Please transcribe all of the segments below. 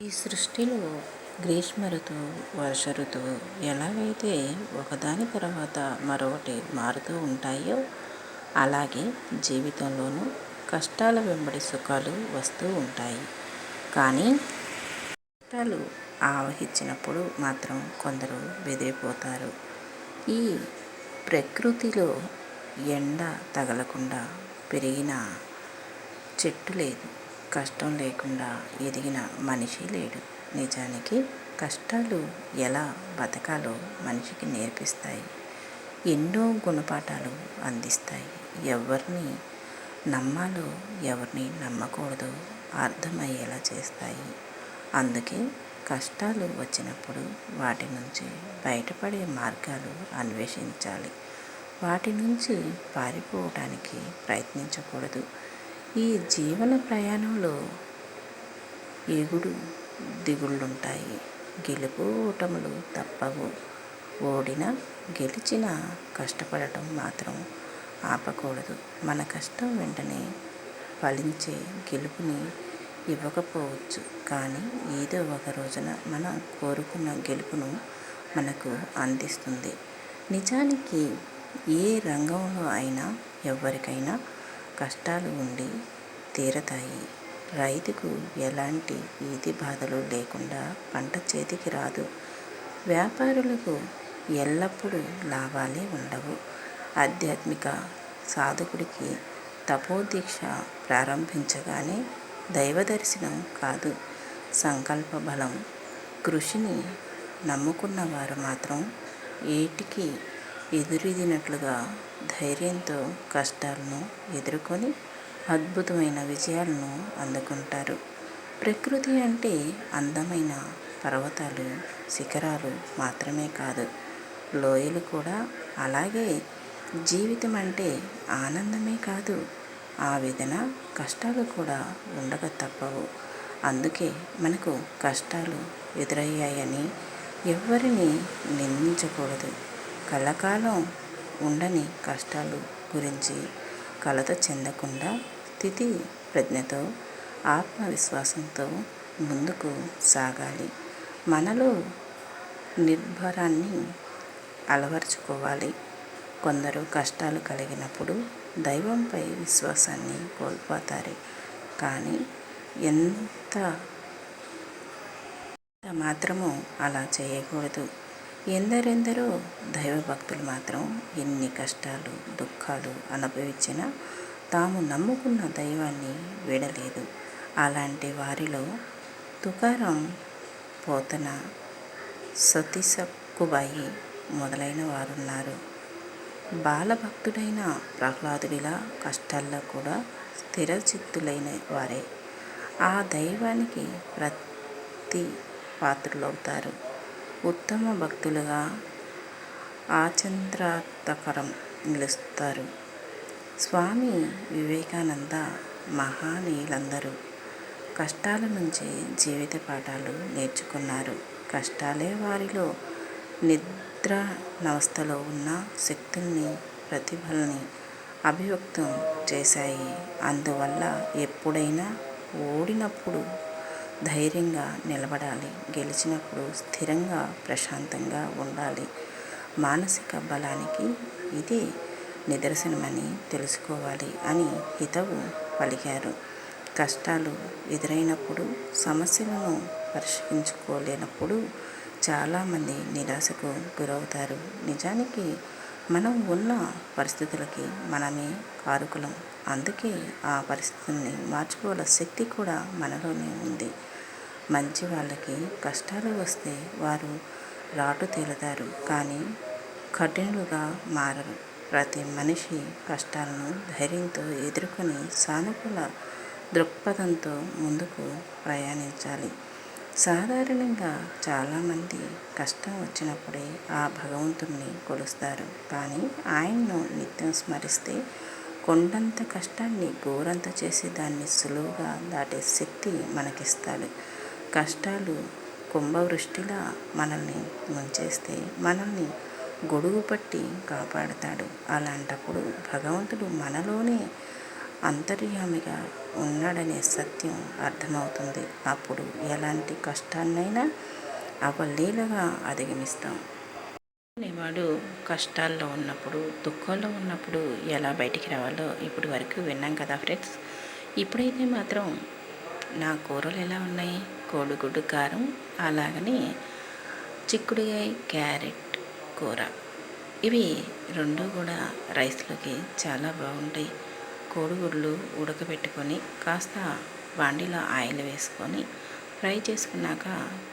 ఈ సృష్టిలో గ్రీష్మ ఋతువు వర్ష ఋతువు ఎలాగైతే ఒకదాని తర్వాత మరొకటి మారుతూ ఉంటాయో అలాగే జీవితంలోనూ కష్టాల వెంబడి సుఖాలు వస్తూ ఉంటాయి. కానీ కష్టాలు ఆవహించినప్పుడు మాత్రం కొందరు బెదిరిపోతారు. ఈ ప్రకృతిలో ఎండ తగలకుండా పెరిగిన చెట్టు లేదు. కష్టం లేకుండా ఎదిగిన మనిషి లేడు. నిజానికి కష్టాలు ఎలా బతకాలో మనిషికి నేర్పిస్తాయి. ఎన్నో గుణపాఠాలు అందిస్తాయి. ఎవరిని నమ్మాలో ఎవరిని నమ్మకూడదో అర్థమయ్యేలా చేస్తాయి. అందుకే కష్టాలు వచ్చినప్పుడు వాటి నుంచి బయటపడే మార్గాలు అన్వేషించాలి. వాటి నుంచి పారిపోవటానికి ప్రయత్నించకూడదు. ఈ జీవన ప్రయాణంలో ఎగుడు దిగుళ్ళుంటాయి. గెలుపు ఓటములు తప్పవు. ఓడిన గెలిచిన కష్టపడటం మాత్రం ఆపకూడదు. మన కష్టం వెంటనే ఫలించే గెలుపుని ఇవ్వకపోవచ్చు. కానీ ఏదో ఒక రోజున మనం కోరుకున్న గెలుపును మనకు అందిస్తుంది. నిజానికి ఏ రంగంలో అయినా ఎవరికైనా కష్టాలు ఉండి తీరతాయి. రైతుకు ఎలాంటి వీధి బాధలు లేకుండా పంట చేతికి రాదు. వ్యాపారులకు ఎల్లప్పుడూ లాభాలే ఉండవు. ఆధ్యాత్మిక సాధకుడికి తపోదీక్ష ప్రారంభించగానే దైవ దర్శనం కాదు. సంకల్ప బలం కృషిని నమ్ముకున్న వారు మాత్రం ఏటికి ఎదురీదినట్లుగా ధైర్యంతో కష్టాలను ఎదుర్కొని అద్భుతమైన విజయాలను అందుకుంటారు. ప్రకృతి అంటే అందమైన పర్వతాలు శిఖరాలు మాత్రమే కాదు లోయలు కూడా అలాగే. జీవితం అంటే ఆనందమే కాదు ఆ విధన కష్టాలు కూడా ఉండక తప్పవు. అందుకే మనకు కష్టాలు ఎదురయ్యాయని ఎవరిని నిందించకూడదు. కలకాలం ఉండని కష్టాలు గురించి కలత చెందకుండా స్థితి ప్రజ్ఞతో ఆత్మవిశ్వాసంతో ముందుకు సాగాలి. మనలో నిర్భరాన్ని అలవర్చుకోవాలి. కొందరు కష్టాలు కలిగినప్పుడు దైవంపై విశ్వాసాన్ని కోల్పోతారు. కానీ ఎంత మాత్రము అలా చేయకూడదు. ఎందరెందరో దైవభక్తులు మాత్రం ఎన్ని కష్టాలు దుఃఖాలు అనుభవించినా తాము నమ్ముకున్న దైవాన్ని వీడలేదు అలాంటి వారిలో తుకారం పోతన సతీసక్కుబాయి మొదలైన వారున్నారు. బాలభక్తుడైన ప్రహ్లాదుడిలా కష్టాల్లో కూడా స్థిరచిత్తులైన వారే. ఆ దైవానికి ప్రతి పాత్రలవుతారు ఉత్తమ భక్తులుగా ఆచంద్రార్థకరం నిలుస్తారు. స్వామి వివేకానంద మహానీయులందరూ కష్టాల నుంచి జీవిత పాఠాలు నేర్చుకున్నారు. కష్టాలే వారిలో నిద్రానవస్థలో ఉన్న శక్తుల్ని ప్రతిభల్ని అభివ్యక్తం చేశాయి. అందువల్ల ఎప్పుడైనా ఓడినప్పుడు ధైర్యంగా నిలబడాలి. గెలిచినప్పుడు స్థిరంగా ప్రశాంతంగా ఉండాలి. మానసిక బలానికి ఇది నిదర్శనమని తెలుసుకోవాలి అని హితవు పలికారు. కష్టాలు ఎదురైనప్పుడు సమస్యలను పరిష్కరించుకోలేనప్పుడు చాలామంది నిరాశకు గురవుతారు. నిజానికి మనం ఉన్న పరిస్థితులకి మనమే కారుకులం. అందుకే ఆ పరిస్థితుల్ని మార్చుకోగల శక్తి కూడా మనలోనే ఉంది. మంచి వాళ్ళకి కష్టాలు వస్తే వారు రాటు తేలుతారు. కానీ కఠినులుగా మారరు. ప్రతి మనిషి కష్టాలను ధైర్యంతో ఎదుర్కొని సానుకూల దృక్పథంతో ముందుకు ప్రయాణించాలి. సాధారణంగా చాలామంది కష్టం వచ్చినప్పుడే ఆ భగవంతుణ్ణి కొలుస్తారు. కానీ ఆయన్ను నిత్యం స్మరిస్తే కొండంత కష్టాన్ని గోరంత చేసి దాన్ని సులువుగా దాటే శక్తి మనకిస్తాడు. కష్టాలు కుంభవృష్టిలా మనల్ని ముంచేస్తే మనల్ని గొడుగు పట్టి కాపాడతాడు. అలాంటప్పుడు భగవంతుడు మనలోనే అంతర్యామిగా ఉన్నాడనే సత్యం అర్థమవుతుంది. అప్పుడు ఎలాంటి కష్టాన్నైనా అవలీలగా అధిగమిస్తాం. అనేవాడు కష్టాల్లో ఉన్నప్పుడు దుఃఖంలో ఉన్నప్పుడు ఎలా బయటికి రావాలో ఇప్పుడు వరకు విన్నాం కదా ఫ్రెండ్స్. ఇప్పుడైతే మాత్రం నా కూరలు ఎలా ఉన్నాయి? కోడిగుడ్డు కారం అలాగనే చిక్కుడుకాయ క్యారెట్ కూర. ఇవి రెండు కూడా రైస్లోకి చాలా బాగుంటాయి. కోడిగుడ్లు ఉడకబెట్టుకొని కాస్త బాండిలో ఆయిల్ వేసుకొని ఫ్రై చేసుకున్నాక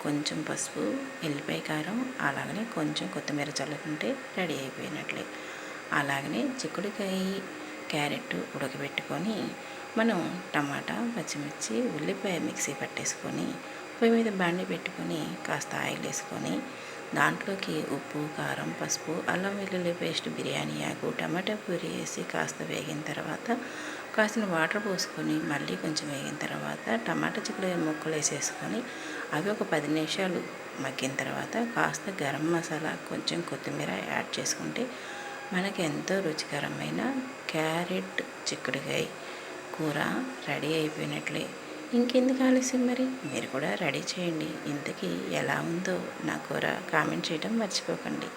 కొంచెం పసుపు ఎల్లిపాయ కారం అలాగనే కొంచెం కొత్తిమీర చల్లుకుంటే రెడీ అయిపోయినట్లే. అలాగనే చిక్కుడుకాయ క్యారెట్ ఉడకబెట్టుకొని మనం టమాటా పచ్చిమిర్చి ఉల్లిపాయ మిక్సీ పట్టేసుకొని పొయ్యి మీద బాండి పెట్టుకొని కాస్త ఆయిల్ వేసుకొని దాంట్లోకి ఉప్పు కారం పసుపు అల్లం వెల్లుల్లి పేస్ట్ బిర్యానీ ఆకు టమాటా పూరి వేసి కాస్త వేగిన తర్వాత కాసిన వాటర్ పోసుకొని మళ్ళీ కొంచెం వేగిన తర్వాత టమాటా చిక్కుడు ముక్కలు వేసేసుకొని అవి ఒక పది నిమిషాలు మగ్గిన తర్వాత కాస్త గరం మసాలా కొంచెం కొత్తిమీర యాడ్ చేసుకుంటే మనకి ఎంతో రుచికరమైన క్యారెట్ చిక్కుడుకాయ కూర రెడీ అయిపోయినట్లే. ఇంకెందుకు ఆలస్యం మరి? మీరు కూడా రెడీ చేయండి. ఇంతకీ ఎలా ఉందో నా కూర కామెంట్ చేయడం మర్చిపోకండి.